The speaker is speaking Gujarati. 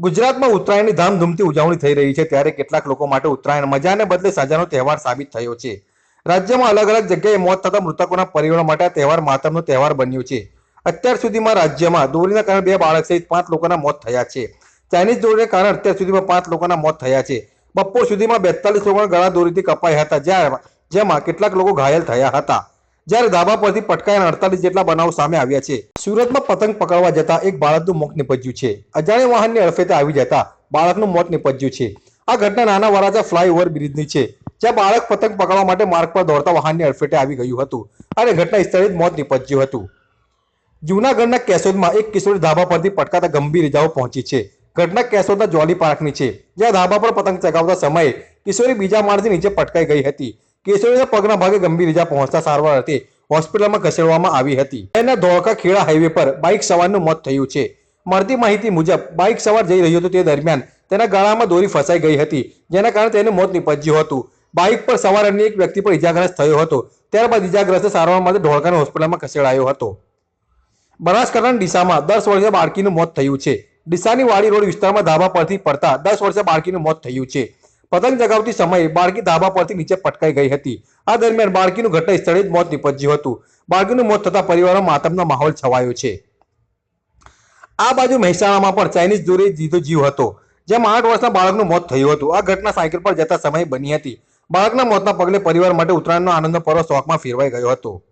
ગુજરાતમાં ઉત્તરાયણની ધામધૂમથી ઉજવણી થઈ રહી છે ત્યારે કેટલાક લોકો માટે ઉત્તરાયણ મજાને બદલે સજાનો તહેવાર સાબિત થયો છે. રાજ્યમાં અલગ અલગ જગ્યાએ મોત થતા મૃતકોના પરિવારો માટે આ તહેવાર માતમનો તહેવાર બન્યો છે. અત્યાર સુધીમાં રાજ્યમાં દોરીના કારણે બે બાળક સહિત પાંચ લોકોના મોત થયા છે. ચાઇનીઝ દોરીને કારણે અત્યાર સુધીમાં પાંચ લોકોના મોત થયા છે. બપોર સુધીમાં બેતાલીસ લોકોના ગળા દોરીથી કપાયા હતા જ્યારે જેમાં કેટલાક લોકો ઘાયલ થયા હતા. જ્યારે ધાબા પરથી પટકાયેલા અડતાલીસ જેટલા બનાવો સામે આવ્યા છે. સુરતમાં પતંગ પકડવા જતા એક બાળકનું મોત નીપજ્યું છે. અજાણ્યા વાહનની અડફેટે આવી જતા બાળકનું મોત નિપજ્યું છે. આ ઘટના નાના વરાજા ફ્લાયઓવર બ્રિજની છે, જ્યાં બાળક પતંગ પકડવા માટે માર્ગ પર દોડતા વાહનની અડફેટે આવી ગયું હતું અને ઘટના સ્થળે જ મોત નીપજ્યું હતું. જૂનાગઢના કેશોદમાં એક કિશોરી ધાબા પરથી પટકાતા ગંભીર ઇજાઓ પહોંચી છે. ઘટના કેશોદના જોલી પાર્કની છે, જ્યાં ધાબા પર પતંગ ચગાવતા સમયે કિશોરી બીજા માળથી નીચે પટકાઈ ગઈ હતી. કિશોરીના પગના ભાગે ગંભીર ઇજા પહોંચતા સારવાર અર્થે હોસ્પિટલમાં ખસેડવામાં આવી હતી. એના ધોળકા ખેડા હાઈવે પર બાઇક સવારનું મોત થયું છે. મળતી માહિતી મુજબ બાઇક સવાર જઈ રહ્યો હતો તે દરમિયાન તેના ગળામાં દોરી ફસાઈ ગઈ હતી, જેના કારણે તેનું મોત નીપજ્યું હતું. બાઇક પર સવાર અન્ય એક વ્યક્તિ પર ઇજાગ્રસ્ત થયો હતો. ત્યારબાદ ઇજાગ્રસ્ત સારવાર માટે ધોળકાની હોસ્પિટલમાં ખસેડાયો હતો. બનાસકાંઠાના ડીસામાં દસ વર્ષીય બાળકીનું મોત થયું છે. ડીસાની વાડી રોડ વિસ્તારમાં ધાબા પરથી પડતા દસ વર્ષીય બાળકીનું મોત થયું છે. પતંગ ચગાવતી સમયે બાળકી ધાબા પરથી નીચે પટકાઈ ગઈ હતી. આ દરમિયાન બાળકીનું ઘટના સ્થળે જ મોત નીપજ્યું હતું. બાળકીનું મોત થતા પરિવારમાં માતમનો માહોલ છવાયો છે. આ બાજુ મહેસાણામાં પણ ચાઇનીઝ દોરી જીધો જીવ હતો. જેમાં આઠ વર્ષના બાળકનું મોત થયું હતું, આ ઘટના સાયકલ પર જતા સમયે બની હતી. બાળકના મોતના પગલે પરિવાર માટે ઉત્તરાયણનો આનંદનો પર્વ શોખમાં ફેરવાઈ ગયો હતો.